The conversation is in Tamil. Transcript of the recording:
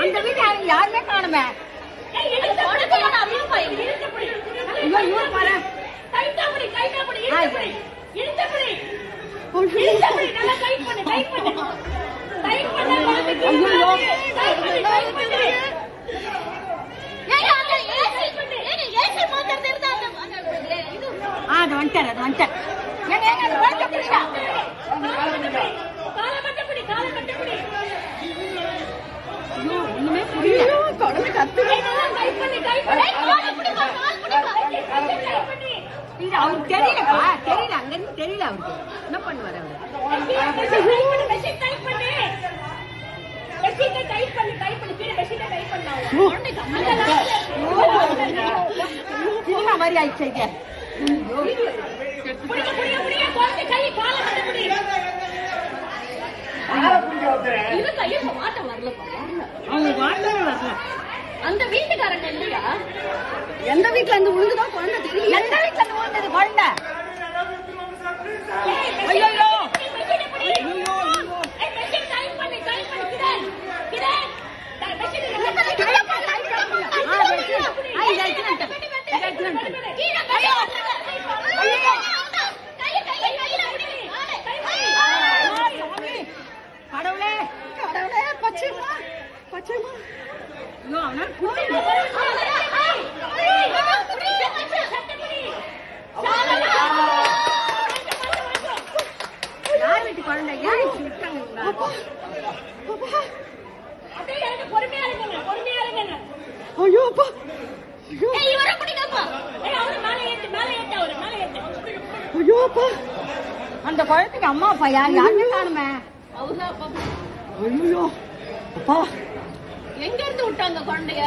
அந்த வீட்டு யாருமே வந்துட்டார் அது வந்துட்டார். ஒண்ணுமே புரியல கத்து இது அவருக்கு தெரியலப்பா தெரியல தெரியல அவருக்கு என்ன அவரு மாதிரி ஆயிடுச்சு அந்த வீட்டுக்காரங்க இல்லையா? எந்த வீட்ல இருந்து விழுந்துதான் குழந்தை தெரியல. எந்த வீட்ல யார் வீட்டு குழந்தை? ஏன் இப்படி விட்டாங்க. இவங்க? ஐயோ அப்பா. ஐயோ. ஐயோ அப்பா. அந்த குழந்தைக்கு அம்மா அப்பா யார்? யாருமே காணுமே ஐயோ. அப்பா. எங்க இருந்து விட்டாங்க குழந்தைய?